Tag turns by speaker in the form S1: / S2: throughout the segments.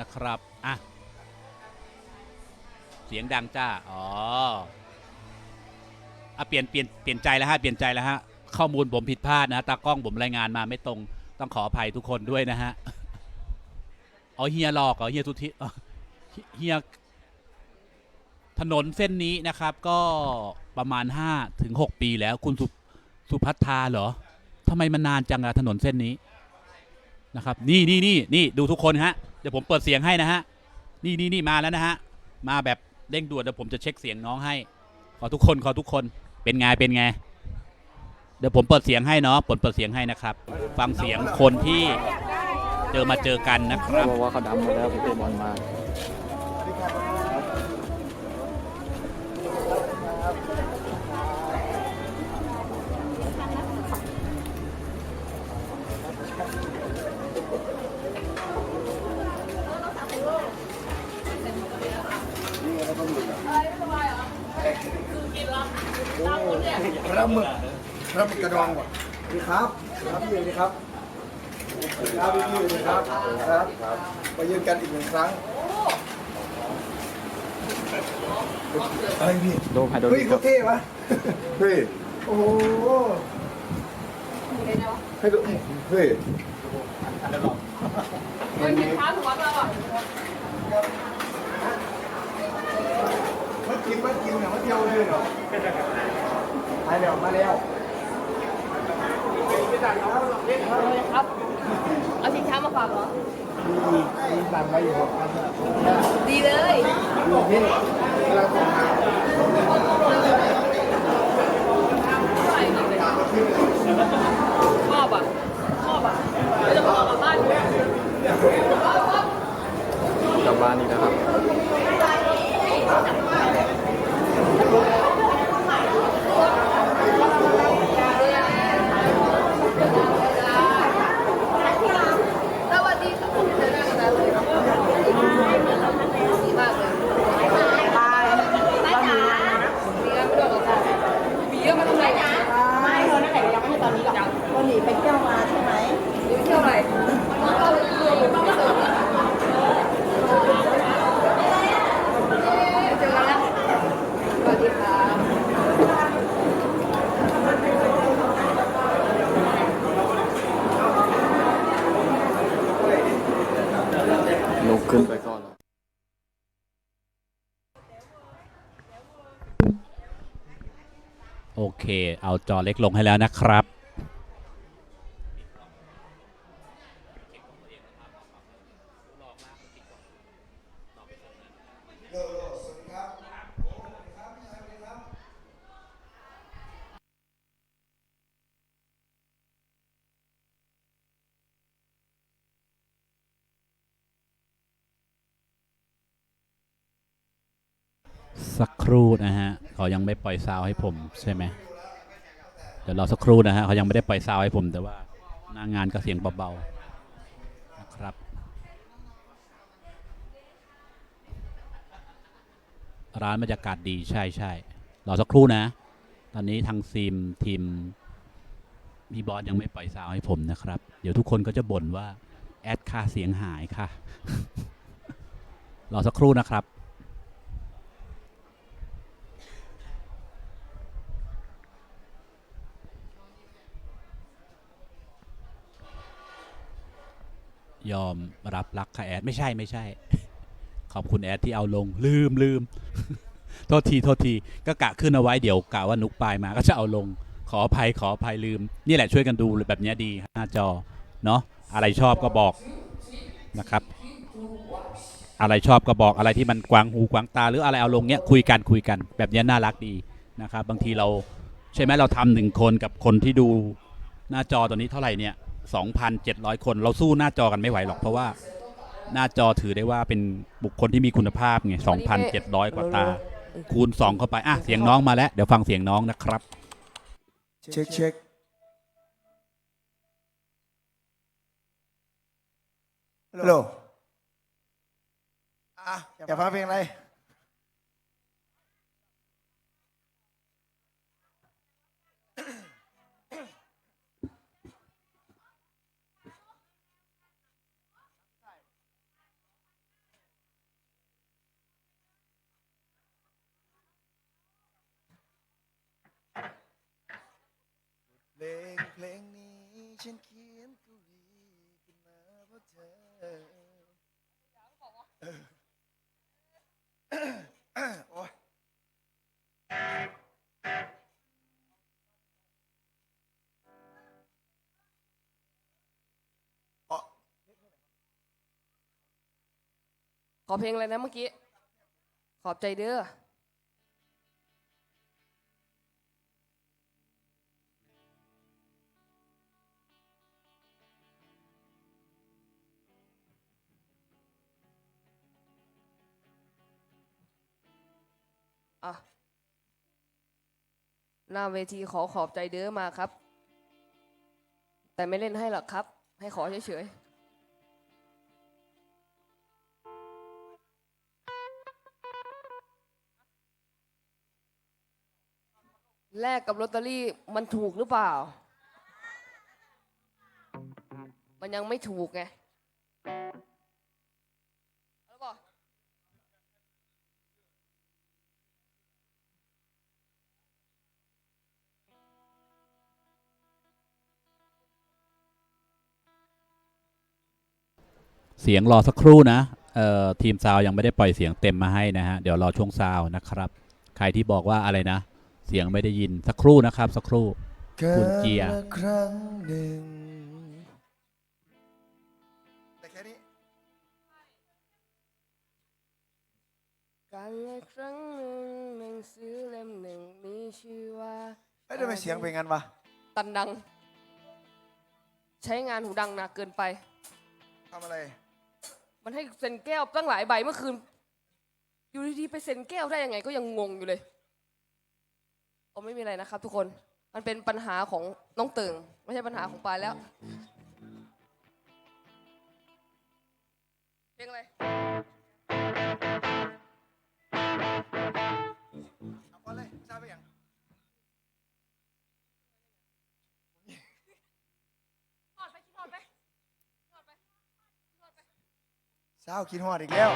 S1: นะครับอะเสียงดังจ้า อ๋ออะเปลี่ยนเปลี่ยนเปลี่ยนใจแล้วฮะ เปลี่ยนใจแล้วฮะ ข้อมูลผมผิดพลาดนะฮะตากล้องผมรายงานมาไม่ตรง ต้องขออภัยทุกคนด้วยนะฮะ อ๋อเฮียหลอกเหรอเฮียทุทิเฮีย ถนนเส้นนี้นะครับ ก็ประมาณ5ถึง6ปีแล้ว คุณสุสุพัฒทาเหรอทำไมมันนานจังอะถนนเส้นนี้นะครับ นี่นี่นี่นี่ดูทุกคนฮะ เดี๋ยวผมเปิดเสียงให้นะฮะ นี่นี่นี่มาแล้วนะฮะ มาแบบเร่งด่วนเดี๋ยวผมจะเช็คเสียงน้องให้ ขอทุกคนขอทุกคน เป็นไงเป็นไง เดี๋ยวผมเปิดเสียงให้เนาะเปิดเปิดเสียงให้นะครับ ฟังเสียงคนที่เจอมาเจอกันนะครับ
S2: ว่าเขาดำมาแล้วผมเตะบอลมา
S3: ปลาหมึกปลาหมึกกระดองว่ะสวัสดีครับสวัสดีครับพี่เองครับสวัสดีครับพี่พี่เลยครับครับมาเยือนกันอีกหนึ่งครั้งเฮ้ยพี่
S2: โดนไฮโดร
S3: เฮ้ย
S2: ลิกค
S3: เขา
S2: รับ
S3: เท่ปะเฮ้ยโอ้โหให้ดูเฮ้ย
S4: มันเป็นเท้าหัวเราอะ
S3: มา กินมากินเหรอมาเที่ยวเลยเหรอมาแล้วมาแล้ว
S4: ครับเอาสินค้ามาฝากเหรอ
S3: มีมีตังค์ไว้อยู่ครับ
S4: ดีเลย
S3: นี่เวลาส่งมา
S4: ชอบอะชอบอะไม่จะพอกลับบ้านด้วย
S2: กลับบ้านอีกแล้วครับ
S4: สวัสดีค่ะเจอหน้ากันแล้วเลยดีมากเลยบายบายจ๋ามีงานไม่ด้วยหรอคะมีเยอะมาทำไมนะ
S5: ไม่เธอนั่นแหละยังไม่ใช่ตอนนี้หรอกคนหนีไปเที่ยวมาใช่ไหม
S4: หรือเที่ยวอะไรเข้าเรือหรือต้องไปเติมเจอกันแล้วสวัสดีค่ะ
S2: ลุกขึ้นไปก่อน
S1: โอเค เอาจอเล็กลงให้แล้วนะครับ สักครู่นะฮะเขายังไม่ปล่อยซาวให้ผมใช่ไหมเดี๋ยวรอสักครู่นะฮะเขายังไม่ได้ปล่อยซาวให้ผม แต่ว่าหน้างานก็เสียงเบาๆนะครับร้านบรรยากาศดีใช่ใช่รอสักครู่นะ ตอนนี้ทางซีมทีมพี่บอสยังไม่ปล่อยซาวให้ผมนะครับ เดี๋ยวทุกคนก็จะบ่นว่า แอดค่าเสียงหายค่ะ รอสักครู่นะครับ ยอมรับรักค่ะแอด ไม่ใช่ไม่ใช่ ขอบคุณแอดที่เอาลง ลืมลืมโทษทีโทษทีก็กะขึ้นเอาไว้เดี๋ยวกะว่านุกปลายมาก็จะเอาลงขออภัยขออภัยลืม นี่แหละช่วยกันดูแบบนี้ดีหน้าจอเนาะอะไรชอบก็บอกนะครับ อะไรชอบก็บอกอะไรที่มันกวางหูกวางตา หรืออะไรเอาลงเนี้ยคุยกันคุยกัน แบบนี้น่ารักดีนะครับ บางทีเราใช่ไหมเราทำหนึ่งคนกับคนที่ดูหน้าจอตอนนี้เท่าไหร่เนี่ย 2,700 คน เราสู้หน้าจอกันไม่ไหวหรอกเพราะว่าหน้าจอถือได้ว่าเป็นบุคคลที่มีคุณภาพไง2,700 กว่าตา คูณ 2 เข้าไป อะ เสียงน้องมาแล้ว เดี๋ยวฟังเสียงน้องนะครับ
S3: เช็คเช็คฮัลโหลอะอยากฟังเพลงอะไร เพลงเพลงนี้ฉันเขียนกวีขึ้นมาเพราะเธอเออโอ้ยอ๋อ
S4: ขอเพลงอะไรนะเมื่อกี้ ขอบใจเด้อ อะหน้าเวทีขอขอบใจเด้อมาครับ แต่ไม่เล่นให้หรอกครับ ให้ขอเฉยๆแลกกับลอตเตอรี่มันถูกหรือเปล่า มันยังไม่ถูกไง เสี
S1: ยงรอสักครู่นะเอ่อทีมซาวยังไม่ได้ปล่อยเสียงเต็มมาให้นะฮะ เดี๋ยวรอช่วงซาวนะครับ ใครที่บอกว่าอะไรนะ เสียงไม่ได้ยินสักครู่นะครับ สักครู่คุณเกียร์
S3: กาละครั้งหนึ่งแต่แค่นี้
S4: การละครั้งหนึ่งหนังสือเล่มหนึ่งมีชื่อว่า
S3: เอ้ยทำไมเสียงเป็นงั้นวะ
S4: ตันดัง ใช้งานหูดังหนักเกินไป
S3: ทำอะไร
S4: มันให้เซ็นแก้วตั้งหลายใบเมื่อคืน อยู่ดีๆไปเซ็นแก้วได้ยังไงก็ยังงงอยู่เลยโอ้ไม่มีอะไรนะครับ ทุกคน มันเป็นปัญหาของน้องเติงไม่ใช่ปัญหาของปายแล้ว เพลงอะไร
S3: เศร้าคิดฮอดอีกแล้ว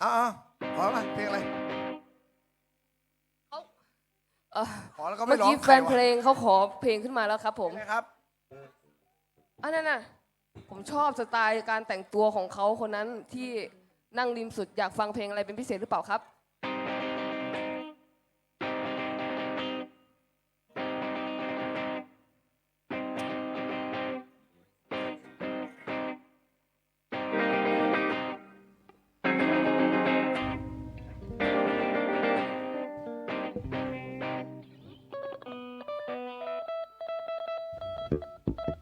S3: เอาเอาขอมาเพลงอะไร
S4: เขาเอ่อ
S3: ขอแล้วก็ไม่
S4: เมื่อ
S3: ร้อง
S4: กี้แฟนเพลงเขาขอเพลงขึ้นมาแล้วครับ ผม
S3: ใครวะนะครับ
S4: อันนั้นน่ะผมชอบสไตล์การแต่งตัวของเขาคนนั้นที่นั่งริมสุดอยากฟังเพลงอะไรเป็นพิเศษหรือเปล่าครับ
S3: Thank you.